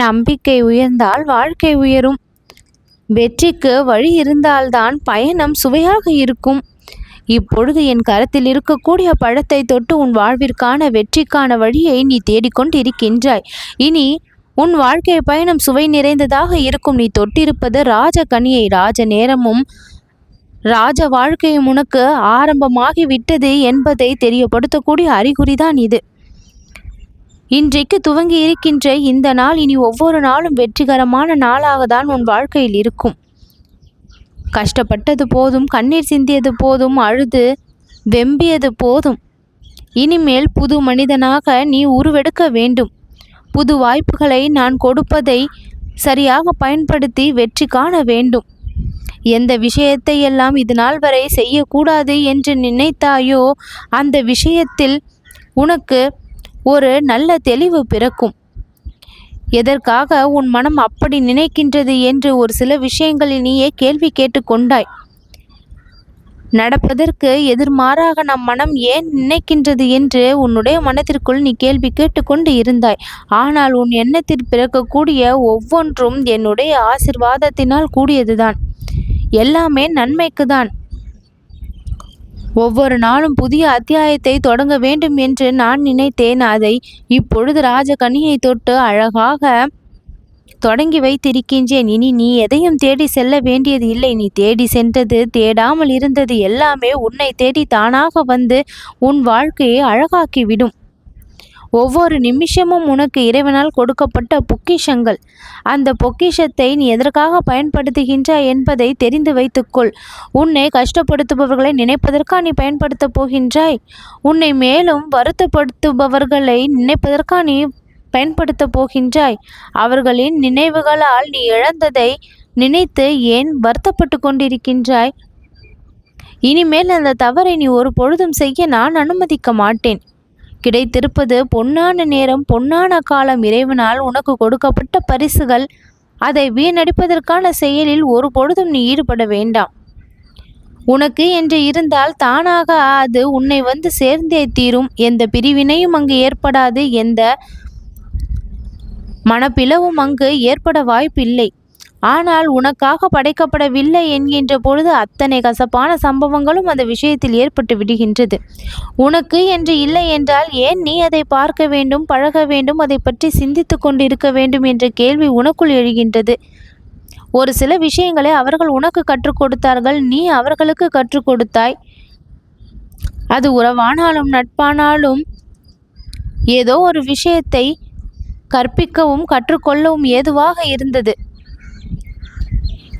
நம்பிக்கை உயர்ந்தால் வாழ்க்கை உயரும். வெற்றிக்கு வழி இருந்தால்தான் பயணம் சுவையாக இருக்கும். இப்பொழுது என் கரத்தில் இருக்கக்கூடிய பழத்தை தொட்டு உன் வாழ்விற்கான வெற்றிக்கான வழியை நீ தேடிக்கொண்டு இருக்கின்றாய் இனி உன் வாழ்க்கை பயணம் சுவை நிறைந்ததாக இருக்கும். நீ தொட்டிருப்பது ராஜ கனியை. ராஜ நேரமும் ராஜ வாழ்க்கையும் உனக்கு ஆரம்பமாகி விட்டது என்பதை தெரியப்படுத்தக்கூடிய அறிகுறிதான் இது. இன்றைக்கு துவங்கி இருக்கின்ற இந்த நாள் இனி ஒவ்வொரு நாளும் வெற்றிகரமான நாளாக தான் உன் வாழ்க்கையில் இருக்கும். கஷ்டப்பட்டது போதும் கண்ணீர் சிந்தியது போதும் அழுது வெம்பியது போதும். இனிமேல் புது மனிதனாக நீ உருவெடுக்க வேண்டும். புது வாய்ப்புகளை நான் கொடுப்பதை சரியாக பயன்படுத்தி வெற்றி காண வேண்டும். எந்த விஷயத்தை எல்லாம் இது நாள் வரை செய்யக்கூடாது என்று நினைத்தாயோ அந்த விஷயத்தில் உனக்கு ஒரு நல்ல தெளிவு பிறக்கும். எதற்காக உன் மனம் அப்படி நினைக்கின்றது என்று ஒரு சில விஷயங்களில் நீயே கேள்வி கேட்டுக்கொண்டாய் நடப்பதற்கு எதிர்மாறாக நம் மனம் ஏன் நினைக்கின்றது என்று உன்னுடைய மனத்திற்குள் நீ கேள்வி கேட்டுக்கொண்டு இருந்தாய். ஆனால் உன் எண்ணத்தில் பிறக்கக்கூடிய ஒவ்வொன்றும் என்னுடைய ஆசிர்வாதத்தினால் கூடியதுதான். எல்லாமே நன்மைக்கு தான் ஒவ்வொரு நாளும் புதிய அத்தியாயத்தை தொடங்க வேண்டும் என்று நான் நினைத்தேன். அதை இப்பொழுது ராஜகனியை தொட்டு அழகாக தொடங்கி வைத்திருக்கின்றேன். இனி நீ எதையும் தேடி செல்ல வேண்டியது இல்லை. நீ தேடி சென்றது தேடாமல் இருந்தது எல்லாமே உன்னை தேடி தானாக வந்து உன் வாழ்க்கையை அழகாக்கிவிடும். ஒவ்வொரு நிமிஷமும் உனக்கு இறைவனால் கொடுக்கப்பட்ட பொக்கிஷங்கள். அந்த பொக்கிஷத்தை நீ எதற்காக பயன்படுத்துகின்றாய் என்பதை தெரிந்து வைத்துக்கொள். உன்னை கஷ்டப்படுத்துபவர்களை நினைப்பதற்கா நீ பயன்படுத்தப் போகின்றாய்? உன்னை மேலும் வருத்தப்படுத்துபவர்களை நினைப்பதற்கா நீ பயன்படுத்தப் போகின்றாய்? அவர்களின் நினைவுகளால் நீ இழந்ததை நினைத்து ஏன் வருத்தப்பட்டு கொண்டிருக்கின்றாய்? இனிமேல் அந்த தவறை நீ ஒரு பொழுதும் செய்ய நான் அனுமதிக்க மாட்டேன். கிடைத்திருப்பது பொன்னான நேரம் பொன்னான காலம் இறைவனால் உனக்கு கொடுக்கப்பட்ட பரிசுகள். அதை வீணடிப்பதற்கான செயலில் ஒரு பொழுதும் நீ ஈடுபட வேண்டாம். உனக்கு என்று இருந்தால் தானாக அது உன்னை வந்து சேர்ந்தே தீரும். எந்த பிரிவினையும் அங்கு ஏற்படாது. எந்த மனப்பிளவும் அங்கு ஏற்பட வாய்ப்பில்லை. ஆனால் உனக்காக படைக்கப்படவில்லை என்கின்ற பொழுது அத்தனை கசப்பான சம்பவங்களும் அந்த விஷயத்தில் ஏற்பட்டு விடுகின்றது. உனக்கு என்று இல்லை என்றால் ஏன் நீ அதை பார்க்க வேண்டும் பழக வேண்டும் அதை பற்றி சிந்தித்து கொண்டிருக்க வேண்டும் என்ற கேள்வி உனக்குள் எழுகின்றது. ஒரு சில விஷயங்களை அவர்கள் உனக்கு கற்றுக் கொடுத்தார்கள் நீ அவர்களுக்கு கற்றுக் கொடுத்தாய். அது உறவானாலும் நட்பானாலும் ஏதோ ஒரு விஷயத்தை கற்பிக்கவும் கற்றுக்கொள்ளவும் ஏதுவாக இருந்தது.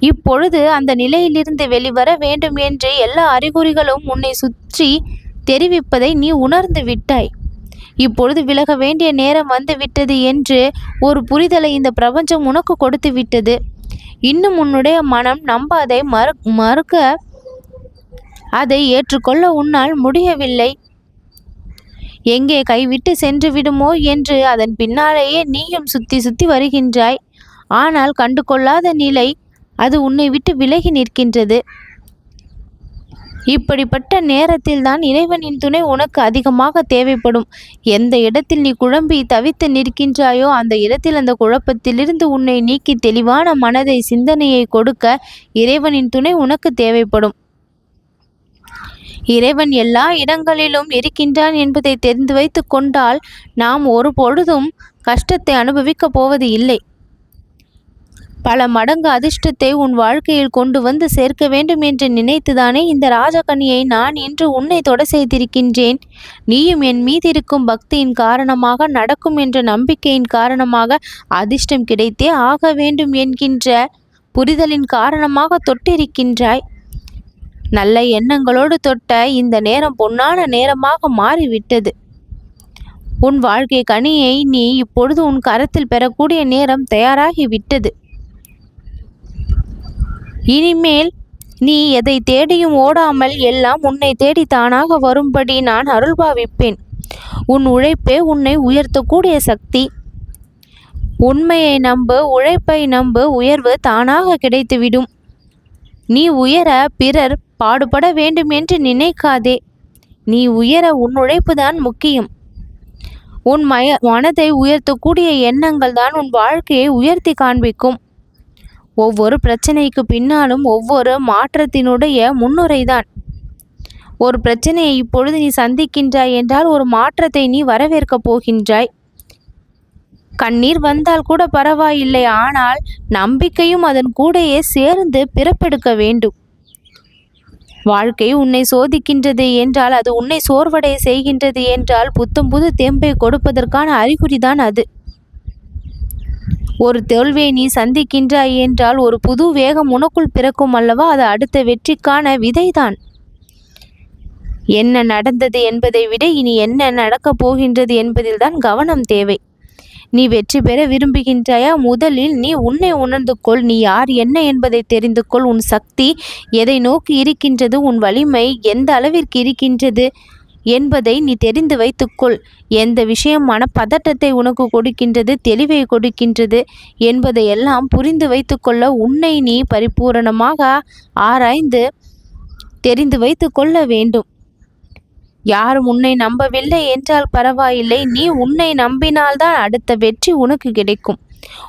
இப்பொழுது அந்த நிலையிலிருந்து வெளிவர வேண்டும் என்று எல்லா அறிகுறிகளும் உன்னை சுற்றி தெரிவிப்பதை நீ உணர்ந்து விட்டாய். இப்பொழுது விலக வேண்டிய நேரம் வந்துவிட்டது என்று ஒரு புரிதலை இந்த பிரபஞ்சம் உனக்கு கொடுத்து விட்டது. இன்னும் உன்னுடைய மனம் நம்பாதை மறு மறுக்க அதை ஏற்றுக்கொள்ள உன்னால் முடியவில்லை. எங்கே கைவிட்டு சென்று விடுமோ என்று அதன் பின்னாலேயே நீயும் சுத்தி சுத்தி வருகின்றாய். ஆனால் கண்டு கொள்ளாத நிலை அது உன்னை விட்டு விலகி நிற்கின்றது. இப்படிப்பட்ட நேரத்தில் தான் இறைவனின் துணை உனக்கு அதிகமாக தேவைப்படும். எந்த இடத்தில் நீ குழம்பி தவித்து நிற்கின்றாயோ அந்த இடத்தில் அந்த குழப்பத்திலிருந்து உன்னை நீக்கி தெளிவான மனதை சிந்தனையை கொடுக்க இறைவனின் துணை உனக்கு தேவைப்படும். இறைவன் எல்லா இடங்களிலும் இருக்கின்றான் என்பதை தெரிந்து வைத்து கொண்டால் நாம் ஒரு பொழுதும் கஷ்டத்தை அனுபவிக்கப் போவது இல்லை. பல மடங்கு அதிர்ஷ்டத்தை உன் வாழ்க்கையில் கொண்டு வந்து சேர்க்க வேண்டும் என்று நினைத்துதானே இந்த ராஜகனியை நான் இன்று உன்னை தொட செய்திருக்கின்றேன்? நீயும் என் மீது இருக்கும் பக்தியின் காரணமாக நடக்கும் என்ற நம்பிக்கையின் காரணமாக அதிர்ஷ்டம் கிடைத்தே ஆக வேண்டும் என்கின்ற புரிதலின் காரணமாக தொட்டிருக்கின்றாய். நல்ல எண்ணங்களோடு தொட்ட இந்த நேரம் பொன்னான நேரமாக மாறிவிட்டது. உன் வாழ்க்கை கனியை நீ இப்பொழுது உன் கரத்தில் பெறக்கூடிய நேரம் தயாராகி விட்டது இனிமேல் நீ எதை தேடியும் ஓடாமல் எல்லாம் உன்னை தேடி தானாக வரும்படி நான் அருள்பாவிப்பேன் உன் உழைப்பே உன்னை உயர்த்தக்கூடிய சக்தி. உண்மையை நம்பு உழைப்பை நம்பு உயர்வு தானாக கிடைத்துவிடும். நீ உயர பிறர் பாடுபட வேண்டும் என்று நினைக்காதே. நீ உயர உன் உழைப்புதான் முக்கியம். உன் மய மனதை உயர்த்தக்கூடிய எண்ணங்கள் தான் உன் வாழ்க்கையை உயர்த்தி காண்பிக்கும். ஒவ்வொரு பிரச்சனைக்கு பின்னாலும் ஒவ்வொரு மாற்றத்தினுடைய முன்னுரைதான். ஒரு பிரச்சனையை இப்பொழுது நீ சந்திக்கின்றாய் என்றால் ஒரு மாற்றத்தை நீ வரவேற்கப் போகின்றாய். கண்ணீர் வந்தால் கூட பரவாயில்லை ஆனால் நம்பிக்கையும் அதன் கூடையே சேர்ந்து பிறப்பெடுக்க வேண்டும். வாழ்க்கை உன்னை சோதிக்கின்றது என்றால் அது உன்னை சோர்வடைய செய்கின்றது என்றால் புத்தம் புது தெம்பை கொடுப்பதற்கான அறிகுறிதான் அது. ஒரு தோல்வியை நீ சந்திக்கின்றாய் என்றால் ஒரு புது வேகம் உனக்குள் பிறக்கும் அல்லவா? அது அடுத்த வெற்றிக்கான விதைதான். என்ன நடந்தது என்பதை விட இனி என்ன நடக்கப் போகின்றது என்பதில்தான் கவனம் தேவை. நீ வெற்றி பெற விரும்புகின்றாயா? முதலில் நீ உன்னை உணர்ந்து கொள். நீ யார் என்ன என்பதை தெரிந்து கொள். உன் சக்தி எதை நோக்கி இருக்கின்றது? உன் வலிமை எந்த அளவிற்கு இருக்கின்றது? என்பதை நீ தெரிந்து வைத்துக்கொள். எந்த விஷயமான பதட்டத்தை உனக்கு கொடுக்கின்றது தெளிவை கொடுக்கின்றது என்பதையெல்லாம் புரிந்து வைத்துக்கொள்ள உன்னை நீ பரிபூரணமாக ஆராய்ந்து தெரிந்து வைத்து கொள்ள வேண்டும். யாரும் உன்னை நம்பவில்லை என்றால் பரவாயில்லை. நீ உன்னை நம்பினால்தான் அடுத்த வெற்றி உனக்கு கிடைக்கும்.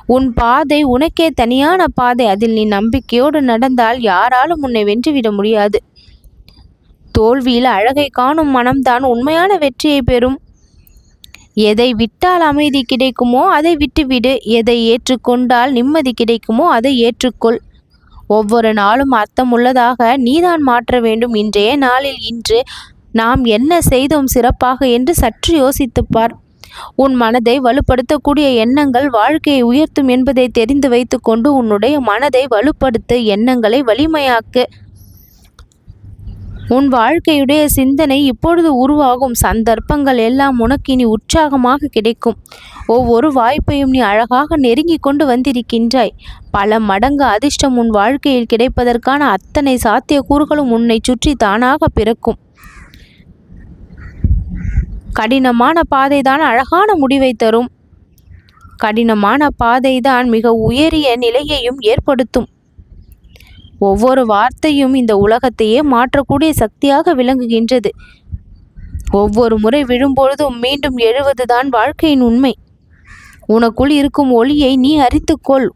உன் பாதை உனக்கே தனியான பாதை. அதில் நீ நம்பிக்கையோடு நடந்தால் யாராலும் உன்னை வென்றுவிட முடியாது. தோல்வியில் அழகை காணும் மனம்தான் உண்மையான வெற்றியை பெறும். எதை விட்டால் அமைதி கிடைக்குமோ அதை விட்டுவிடு. எதை ஏற்றுக்கொண்டால் நிம்மதி கிடைக்குமோ அதை ஏற்றுக்கொள். ஒவ்வொரு நாளும் அர்த்தமுள்ளதாக நீதான் மாற்ற வேண்டும். இன்றைய நாளில் இன்று நாம் என்ன செய்தோம் சிறப்பாக என்று சற்று யோசித்துப்பார் உன் மனதை வலுப்படுத்தக்கூடிய எண்ணங்கள் வாழ்க்கையை உயர்த்தும் என்பதை தெரிந்து வைத்துக்கொண்டு உன்னுடைய மனதை வலுப்படுத்த எண்ணங்களை வலிமையாக்கு. உன் வாழ்க்கையுடைய சிந்தனை இப்பொழுது உருவாகும். சந்தர்ப்பங்கள் எல்லாம் உனக்கு இனி உற்சாகமாக கிடைக்கும். ஒவ்வொரு வாய்ப்பையும் நீ அழகாக நெருங்கி கொண்டு வந்திருக்கின்றாய். பல மடங்கு அதிர்ஷ்டம் உன் வாழ்க்கையில் கிடைப்பதற்கான அத்தனை சாத்தியக்கூறுகளும் உன்னை சுற்றி தானாக பிறக்கும். கடினமான பாதைதான் அழகான முடிவை தரும். கடினமான பாதைதான் மிக உயரிய நிலையையும் ஏற்படுத்தும். ஒவ்வொரு வார்த்தையும் இந்த உலகத்தையே மாற்றக்கூடிய சக்தியாக விளங்குகின்றது. ஒவ்வொரு முறை விழும்பொழுதும் மீண்டும் எழுவதுதான் வாழ்க்கையின் உண்மை. உனக்குள் இருக்கும் ஒளியை நீ அறித்துக்கொள்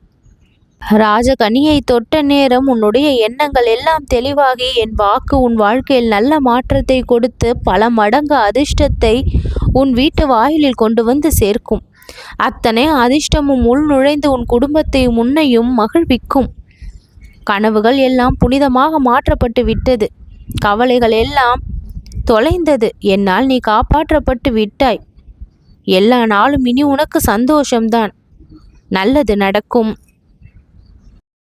ராஜகனியை தொட்ட நேரம் உன்னுடைய எண்ணங்கள் எல்லாம் தெளிவாகி என் வாக்கு உன் வாழ்க்கையில் நல்ல மாற்றத்தை கொடுத்து பல மடங்கு அதிர்ஷ்டத்தை உன் வீட்டு வாயிலில் கொண்டு வந்து சேர்க்கும். அத்தனை அதிர்ஷ்டமும் உள் நுழைந்து உன் குடும்பத்தையும் முன்னையும் மகிழ்விக்கும். கனவுகள் எல்லாம் புனிதமாக மாற்றப்பட்டு விட்டது. கவலைகள் எல்லாம் தொலைந்தது. என்னால் நீ காப்பாற்றப்பட்டு விட்டாய். எல்லா நாளும் இனி உனக்கு சந்தோஷம்தான். நல்லது நடக்கும்.